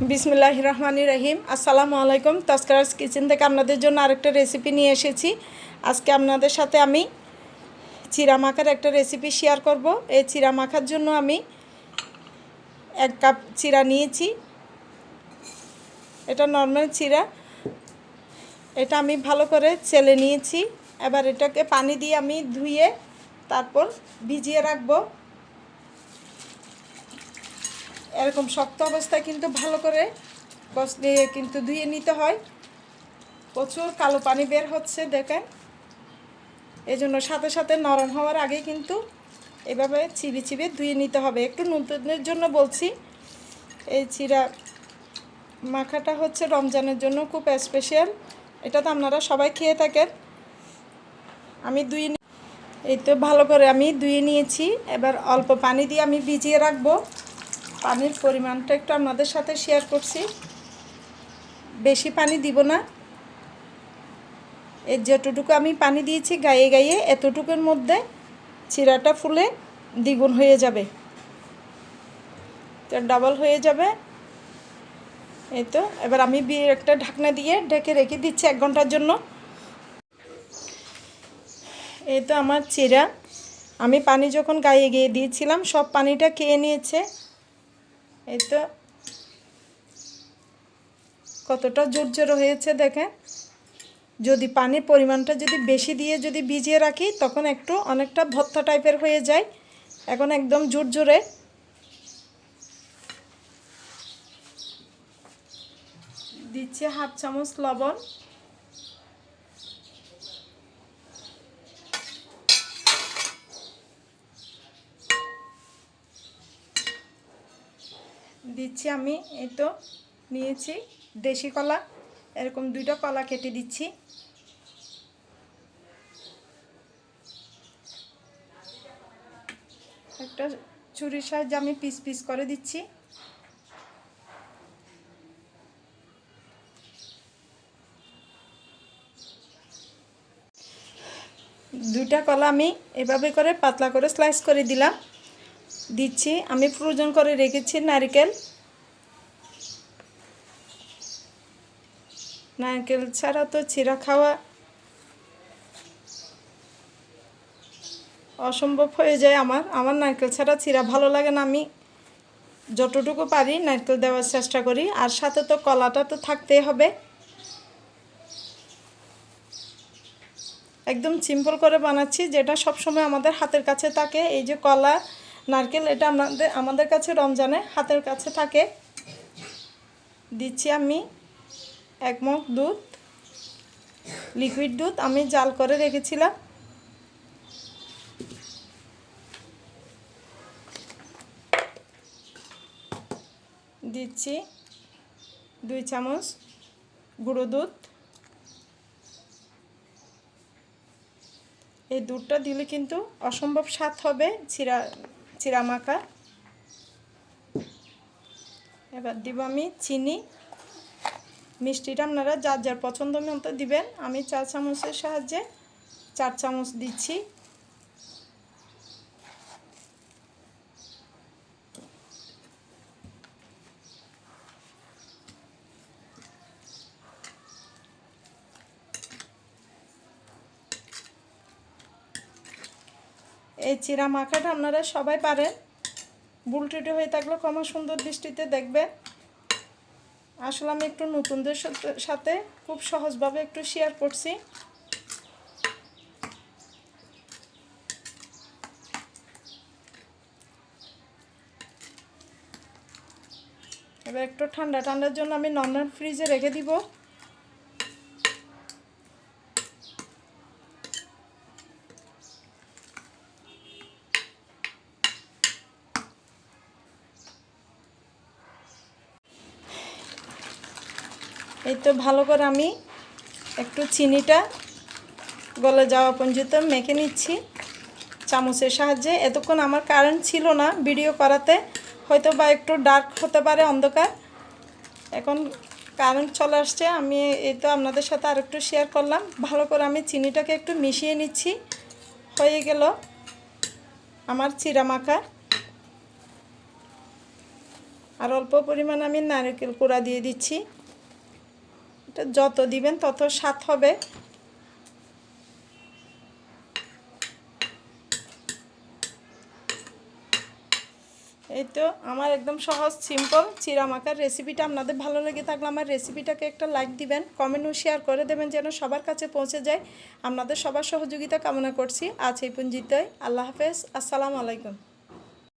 বিসমিল্লাহ রহমানি রহিম। আসসালামু আলাইকুম। তস্করাস কিচেন থেকে আপনাদের জন্য আরেকটা রেসিপি নিয়ে এসেছি। আজকে আপনাদের সাথে আমি চিরা মাখার একটা রেসিপি শেয়ার করব। এই চিরা মাখার জন্য আমি এক কাপ চিরা নিয়েছি। এটা নর্মাল চিরা। এটা আমি ভালো করে চেলে নিয়েছি। এবার এটাকে পানি দিয়ে আমি ধুয়ে তারপর ভিজিয়ে রাখব। এরকম শক্ত অবস্থায় কিন্তু ভালো করে বস দিয়ে কিন্তু ধুয়ে নিতে হয়। প্রচুর কালো পানি বের হচ্ছে, দেখেন। এই জন্য সাথে সাথে নরম হওয়ার আগে কিন্তু এভাবে চিবি চিবি ধুয়ে নিতে হবে। একটু নতুনের জন্য বলছি, এই চিরা মাখাটা হচ্ছে রমজানের জন্য খুব স্পেশাল এটা তো আপনারা সবাই খেয়ে থাকেন। আমি দুই এই তো ভালো করে আমি ধুয়ে নিয়েছি। এবার অল্প পানি দিয়ে আমি ভিজিয়ে রাখব। পানির পরিমাণটা একটু আপনাদের সাথে শেয়ার করছি। বেশি পানি দিব না। এর যতটুকু আমি পানি দিয়েছি গায়ে গায়ে, এতটুকুর মধ্যে চিরাটা ফুলে দ্বিগুণ হয়ে যাবে। তো ডাবল হয়ে যাবে। এই তো, এবার আমি একটা ঢাকনা দিয়ে ঢেকে রেখে দিচ্ছি এক ঘণ্টার জন্য। এই তো আমার চিরা। আমি পানি যখন গায়ে গিয়ে দিয়েছিলাম, সব পানিটা খেয়ে নিয়েছে। এই তো কতটা জোর হয়েছে দেখেন। যদি পানির পরিমাণটা যদি বেশি দিয়ে যদি ভিজিয়ে রাখি, তখন একটু অনেকটা ভত্তা টাইপের হয়ে যায়। এখন একদম জোর জোরে দিচ্ছে হাফ চামচ লবণ। দিচ্ছি আমি, এই তো নিয়েছি। দেশি কলা, এরকম দুইটা কলা কেটে দিচ্ছি। একটা ছুরির সাহায্যে আমি পিস পিস করে দিচ্ছি। দুইটা কলা আমি এভাবে করে পাতলা করে স্লাইস করে দিলাম। দিচ্ছি, আমি ফ্রোজন করে রেখেছি নারকেল। নারকেল ছাড়া তো চিরা খাওয়া অসম্ভব হয়ে যায় আমার। আমার নারকেল ছাড়া চিরা ভালো লাগে না আমি। যতটুকু পারি নারকেল দেওয়ার চেষ্টা করি। আর সাথে তো কলাটা তো থাকতেই হবে। একদম সিম্পল করে বানাচ্ছি, যেটা সবসময় আমাদের হাতের কাছে থাকে। এই যে কলা নারকেল, এটা আমাদের আমাদের কাছে রমজানে হাতের কাছে থাকে। দিচ্ছি আমি এক মগ দুধ লিকুইড দুধ আমি জাল করে রেখেছিলাম। দিচ্ছি দুই চামচ গুঁড়ো দুধ। এই দুধটা দিলে কিন্তু অসম্ভব স্বাদ হবে চিরা চিরা মাখা এবার দিব আমি চিনি। মিষ্টিটা আপনারা যার যার পছন্দ মতো দিবেন। আমি চার চামচের সাহায্যে চার চামচ দিচ্ছি। এই চিরা মাখাটা আপনারা সবাই পারেন। বুলটুটি হয়ে থাকলে কমা সুন্দর দৃষ্টিতে দেখবেন। আসলে আমি একটু নতুনদের সাথে খুব সহজভাবে একটু শেয়ার করছি। এবার একটু ঠান্ডা, ঠান্ডার জন্য আমি নর্মাল ফ্রিজে রেখে দিব। এই তো ভালো করে আমি একটু চিনিটা গলে যাওয়া পর্যন্ত মেখে নিচ্ছি চামচের সাহায্যে। এতক্ষণ আমার কারেন্ট ছিল না ভিডিও করাতে, হয়তো বা একটু ডার্ক হতে পারে অন্ধকার। এখন কারেন্ট চলে আসছে, আমি এই তো আপনাদের সাথে আর একটু শেয়ার করলাম। ভালো করে আমি চিনিটাকে একটু মিশিয়ে নিচ্ছি। হয়ে গেল আমার চিরা মাখা। আর অল্প পরিমাণ আমি নারকেল কোড়া দিয়ে দিচ্ছি। এটা যত দিবেন তত স্বাদ হবে। এই তো আমার একদম সহজ সিম্পল চিরামাকার রেসিপিটা আপনাদের ভালো লেগে থাকলে আমার রেসিপিটাকে একটা লাইক দিবেন কমেন্ট ও শেয়ার করে দেবেন যেন সবার কাছে পৌঁছে যায়। আপনাদের সবার সহযোগিতা কামনা করছি। আজ এই পঞ্জিতই আল্লাহ হাফেজ। আসসালামু আলাইকুম।